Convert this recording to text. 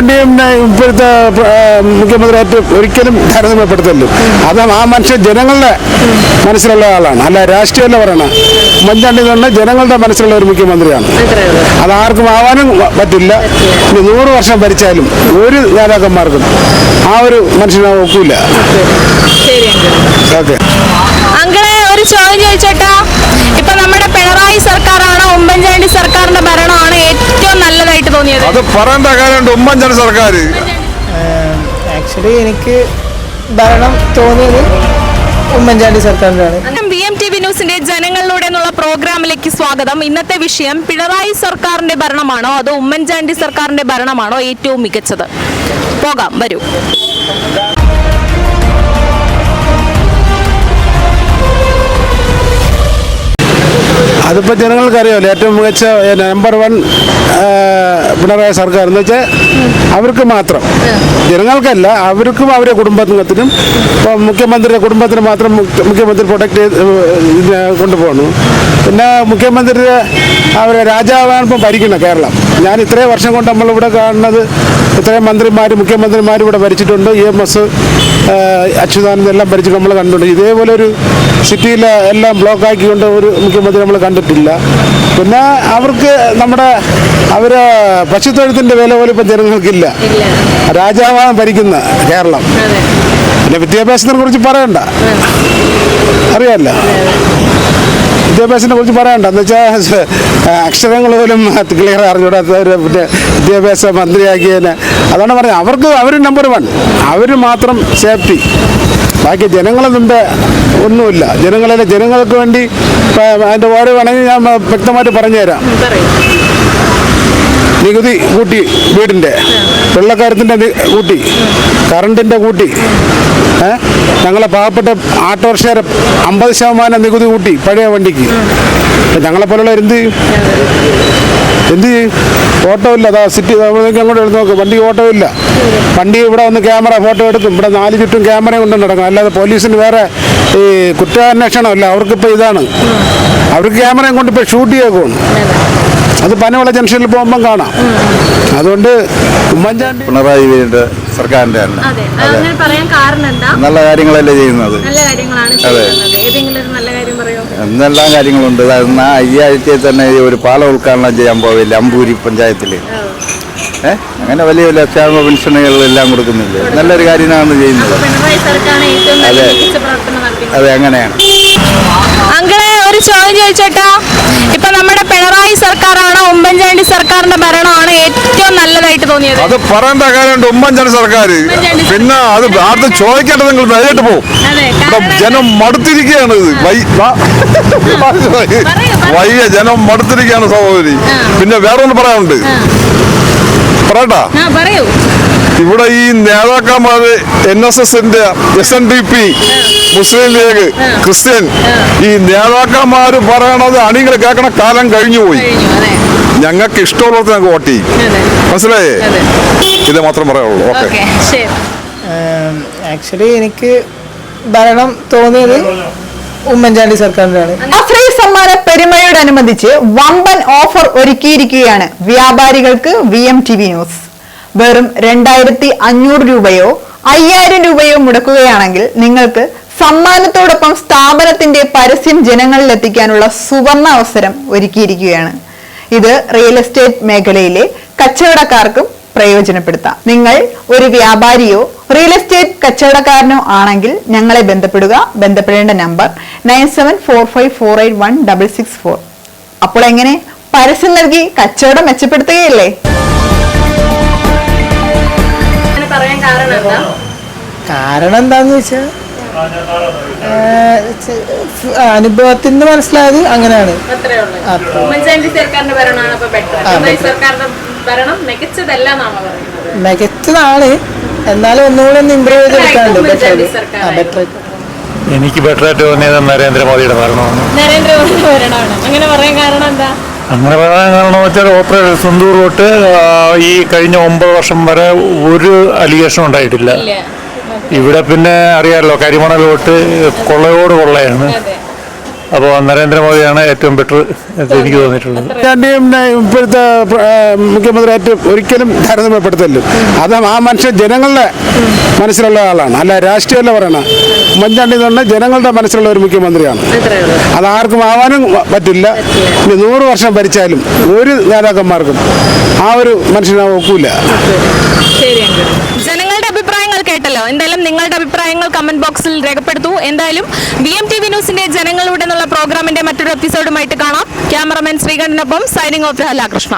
ഉമ്മൻചാണ്ടിയും ഇപ്പോഴത്തെ മുഖ്യമന്ത്രിയായിട്ട് ഒരിക്കലും താരതമ്യപ്പെടുത്തല്ലോ. അത് ആ മനുഷ്യൻ ജനങ്ങളുടെ മനസ്സിലുള്ള ആളാണ്. അല്ല രാഷ്ട്രീയമല്ല പറയണം ഉമ്മൻചാണ്ടി എന്ന് പറഞ്ഞാൽ ജനങ്ങളുടെ മനസ്സിലുള്ള ഒരു മുഖ്യമന്ത്രിയാണ്. അത് ആർക്കും ആവാനും പറ്റില്ല. ഇനി നൂറ് വർഷം ഭരിച്ചാലും ഒരു നേതാക്കന്മാർക്കും ആ ഒരു മനുഷ്യനെ ഒക്കില്ല ഓക്കെ. ഒരു ചോദ്യം ചോദിച്ചേട്ടാ. ഇപ്പൊ നമ്മുടെ പിണറായി സർക്കാരാണോ ഉമ്മൻചാണ്ടി സർക്കാരിന്റെ ഭരണമാണ് ഏറ്റവും നല്ലതായിട്ട് തോന്നിയത്? അത് പറയേണ്ട കാര്യമുണ്ട്. ഉമ്മൻചാണ്ടി സർക്കാർ. ആക്ച്വലി എനിക്ക് ഭരണം തോന്നിയത് ഉമ്മൻചാണ്ടി സർക്കാരിന്റെയാണ് ബി എം ടി വി ന്യൂസിന്റെ ജനങ്ങളിലൂടെ എന്നുള്ള പ്രോഗ്രാമിലേക്ക് സ്വാഗതം. ഇന്നത്തെ വിഷയം പിണറായി സർക്കാരിന്റെ ഭരണമാണോ അതോ ഉമ്മൻചാണ്ടി സർക്കാരിന്റെ ഭരണമാണോ ഏറ്റവും മികച്ചത്? പോകാം വരൂ. അതിപ്പോൾ ജനങ്ങൾക്കറിയാമല്ലോ ഏറ്റവും മികച്ച നമ്പർ വൺ പിണറായി സർക്കാർ എന്ന് വെച്ചാൽ അവർക്ക് മാത്രം. ജനങ്ങൾക്കല്ല അവർക്കും അവരുടെ കുടുംബത്തിനും ഇപ്പം മുഖ്യമന്ത്രിയുടെ കുടുംബത്തിന് മാത്രം മുഖ്യ- മുഖ്യമന്ത്രി പ്രൊട്ടക്ട് ചെയ്ത് കൊണ്ടുപോകുന്നു പിന്നെ മുഖ്യമന്ത്രി അവർ രാജാവാണ് ഇപ്പം ഭരിക്കുന്നത് കേരളം. ഞാൻ ഇത്രയും വർഷം കൊണ്ട് നമ്മളിവിടെ കാണുന്നത് ഇത്രയും മന്ത്രിമാർ മുഖ്യമന്ത്രിമാർ ഇവിടെ ഭരിച്ചിട്ടുണ്ട്. ഇ എം എസ് അച്യുതാനന്ദ എല്ലാം ഭരിച്ചിട്ട് നമ്മൾ കണ്ടിട്ടുണ്ട്. ഇതേപോലെ ഒരു സിറ്റിയിൽ എല്ലാം ബ്ലോക്ക് ആക്കിക്കൊണ്ട് ഒരു മുഖ്യമന്ത്രി നമ്മൾ കണ്ടിട്ടില്ല. പിന്നെ അവർക്ക് നമ്മുടെ അവർ പശുത്തൊഴുത്തിന്റെ വില പോലും ഇപ്പം ജനങ്ങൾക്കില്ല. രാജാവാണ് ഭരിക്കുന്ന കേരളം. പിന്നെ വിദ്യാഭ്യാസത്തിനെ കുറിച്ച് പറയണ്ട. അറിയാമല്ലോ വിദ്യാഭ്യാസത്തിനെ കുറിച്ച് പറയണ്ട. എന്ന് വെച്ചാൽ അക്ഷരങ്ങൾ പോലും ക്ലിയർ അറിഞ്ഞൂടാത്ത ഒരു വിദ്യാഭ്യാസ മന്ത്രിയാക്കിയതിന്. അതാണ് പറഞ്ഞത്. അവർക്ക് അവർ നമ്പർ വൺ അവർ മാത്രം സേഫ്റ്റി ബാക്കി ജനങ്ങളെ ഒന്നുമില്ല. ജനങ്ങളെ ജനങ്ങൾക്ക് വേണ്ടി അതിന്റെ ഓരോ വേണമെങ്കിൽ ഞാൻ വ്യക്തമായിട്ട് പറഞ്ഞുതരാം. നികുതി കൂട്ടി വീടിന്റെ വെള്ളക്കാരത്തിന്റെ കൂട്ടി കറണ്ടിന്റെ കൂട്ടി ഞങ്ങളെ പാവപ്പെട്ട ഷെയർ അമ്പത് ശതമാനം നികുതി കൂട്ടി പഴയ വണ്ടിക്ക്. ഞങ്ങളെ പോലുള്ള എന്ത് എന്ത് ചെയ്യും? ഓട്ടോ ഇല്ല അതാ സിറ്റി അങ്ങോട്ട് എടുത്ത് നോക്ക്. വണ്ടി ഓട്ടോ ഇല്ല. വണ്ടി ഇവിടെ വന്ന് ക്യാമറ ഫോട്ടോ എടുക്കും. ഇവിടെ നാല് ചുറ്റും ക്യാമറ കൊണ്ട് നടക്കും. അല്ലാതെ പോലീസിന് വേറെ ഈ കുറ്റാന്വേഷണമല്ല. അവർക്കിപ്പോൾ ഇതാണ്. അവർക്ക് ക്യാമറയും കൊണ്ട് ഇപ്പോൾ ഷൂട്ട് ചെയ്തേക്കുവാണ് അത് പനവള ജംഗ്ഷനിൽ പോകുമ്പം കാണാം. അതുകൊണ്ട് ഉമ്മൻചാണ്ടി പിണറായി വിജയന്റെ സർക്കാരിന്റെ നല്ല കാര്യങ്ങളല്ലേ ചെയ്യുന്നത്. അതെ കാര്യങ്ങളാണ് ചെയ്യുന്നത്. ഏതെങ്കിലും ഒരു നല്ല കാര്യം പറയോ? എന്തെല്ലാം കാര്യങ്ങളുണ്ട്. എന്നാ ഈ ആഴ്ചയിൽ തന്നെ ഒരു പാലം ഉദ്ഘാടനം ചെയ്യാൻ പോവില്ല അമ്പൂരി പഞ്ചായത്തിൽ ഏഹ് അങ്ങനെ വലിയ വലിയ ക്ഷേമ പെൻഷനുകളെല്ലാം കൊടുക്കുന്നില്ലേ. നല്ലൊരു കാര്യമാണ് ചെയ്യുന്നത്. അതെ. അതെ അങ്ങനെയാണ്. അങ്ങനെ ഒരു ചോദ്യം ചോദിച്ചേട്ടാ. ഇപ്പൊ നമ്മുടെ പിണറായി സർക്കാരാണോ. ഉമ്മൻചാണ്ടി സർക്കാരിന്റെ ഭരണമാണ് ഏറ്റവും നല്ലതായിട്ട് തോന്നിയത്. അത് പറയേണ്ട കാര്യമുണ്ട്. ഉമ്മൻചാണ്ടി സർക്കാർ പിന്നെ അത് ആർക്ക് ചോദിക്കേണ്ടത് നിങ്ങൾ നേരിട്ട് പോകും അതെ ജനം മടുത്തിരിക്കുകയാണ് ഇത്. വൈ- വയ്യ ജനം മടുത്തിരിക്കുകയാണ് സഹോദരി പിന്നെ വേറെ ഒന്ന് പറയാനുണ്ട് പറയട്ടാ. പറയൂ. ഇവിടെ ഈ നേതാക്കന്മാര് എൻ എസ് എസിന്റെ S N D P Muslim League Christian ഈ നേതാക്കന്മാര് പറയണത് അണികൾ കേൾക്കണ കാലം കഴിഞ്ഞു പോയി. ഞങ്ങൾക്ക് ഇഷ്ടമുള്ളത് ഞങ്ങൾക്ക് വോട്ട് ചെയ്യും. മനസ്സിലായേ? ഇത് മാത്രം പറയാനുള്ളൂ. ഓക്കെ. ഓക്കെ ആക്ച്വലി എനിക്ക് ഭരണം തോന്നിയത് ഉമ്മൻചാണ്ടി സർക്കാരിന്റെയാണ് അഫ്രീ സമ്മാന പെരുമയോടനുബന്ധിച്ച് വമ്പൻ ഓഫർ ഒരുക്കിയിരിക്കുകയാണ് വ്യാപാരികൾക്ക് V M T V news. വെറും രണ്ടായിരത്തി അഞ്ഞൂറ് രൂപയോ അയ്യായിരം രൂപയോ മുടക്കുകയാണെങ്കിൽ നിങ്ങൾക്ക് സമ്മാനത്തോടൊപ്പം സ്ഥാപനത്തിന്റെ പരസ്യം ജനങ്ങളിൽ എത്തിക്കാനുള്ള സുവർണ അവസരം ഒരുക്കിയിരിക്കുകയാണ്. ഇത് റിയൽ എസ്റ്റേറ്റ് മേഖലയിലെ കച്ചവടക്കാർക്കും പ്രയോജനപ്പെടുത്താം. നിങ്ങൾ ഒരു വ്യാപാരിയോ റിയൽ എസ്റ്റേറ്റ് കച്ചവടക്കാരനോ ആണെങ്കിൽ ഞങ്ങളെ ബന്ധപ്പെടുക. ബന്ധപ്പെടേണ്ട number nine seven four five four eight one double six four. അപ്പോൾ എങ്ങനെ? പരസ്യം നൽകി കച്ചവടം മെച്ചപ്പെടുത്തുകയല്ലേ? കാരണം എന്താ? കാരണം എന്താന്ന് വെച്ചാൽ അനുഭവത്തിൽ നിന്ന് മനസ്സിലായത് അങ്ങനെയാണ്. മികച്ചതാണ്. എന്നാലും ഒന്നുകൂടെ ഒന്ന് ഇമ്പ്രൂവ് ചെയ്തെടുക്കാണ്ട് ബെറ്റർ എനിക്ക് ബെറ്റർ ആയിട്ട് തോന്നിയത് നരേന്ദ്രമോദിയുടെ ഭരണമാണ്. നരേന്ദ്രമോദിയുടെ ഭരണമാണ്. അങ്ങനെ പറയാൻ കാരണം എന്താ? അങ്ങനെ പറയാൻ കാരണം വെച്ചാൽ ഓപ്പറേഷൻ സുന്ദൂർ തൊട്ട് ഈ കഴിഞ്ഞ ഒമ്പത് വർഷം വരെ ഒരു അലിഗേഷൻ ഉണ്ടായിട്ടില്ല. ഇവിടെ പിന്നെ അറിയാമല്ലോ കരിമണൽ തൊട്ട് കൊള്ളയോട് കൊള്ളയാണ്. അപ്പോൾ നരേന്ദ്രമോദിയാണ് ഏറ്റവും ബെറ്റർ എനിക്ക് തോന്നിയിട്ടുള്ളത്. രണ്ടിയും ഇപ്പോഴത്തെ മുഖ്യമന്ത്രി ഏറ്റവും ഒരിക്കലും താരതമ്യപ്പെടുത്തല്ലോ അത് ആ മനുഷ്യൻ ജനങ്ങളുടെ മനസ്സിലുള്ള ആളാണ്. അല്ല രാഷ്ട്രീയമല്ല പറയണ. ഉമ്മൻചാണ്ടി എന്ന് പറഞ്ഞാൽ ജനങ്ങളുടെ മനസ്സിലുള്ള ഒരു മുഖ്യമന്ത്രിയാണ്. അത് ആർക്കും ആവാനും പറ്റില്ല. ഇനി നൂറ് വർഷം ഭരിച്ചാലും ഒരു നേതാക്കന്മാർക്കും ആ ഒരു മനുഷ്യനെ ഒക്കൂല. ജനങ്ങളുടെ കേട്ടല്ലോ എന്തായാലും നിങ്ങളുടെ അഭിപ്രായങ്ങൾ കമന്റ് ബോക്സിൽ രേഖപ്പെടുത്തൂ. എന്തായാലും ബി എം ടി വി ന്യൂസിന്റെ ജനങ്ങളുടെ എന്നുള്ള പ്രോഗ്രാമിന്റെ മറ്റൊരു എപ്പിസോഡുമായിട്ട് കാണാം. ക്യാമറമാൻ ശ്രീകണ്ഠനൊപ്പം സൈനിങ് ഓഫ് രാധാകൃഷ്ണ.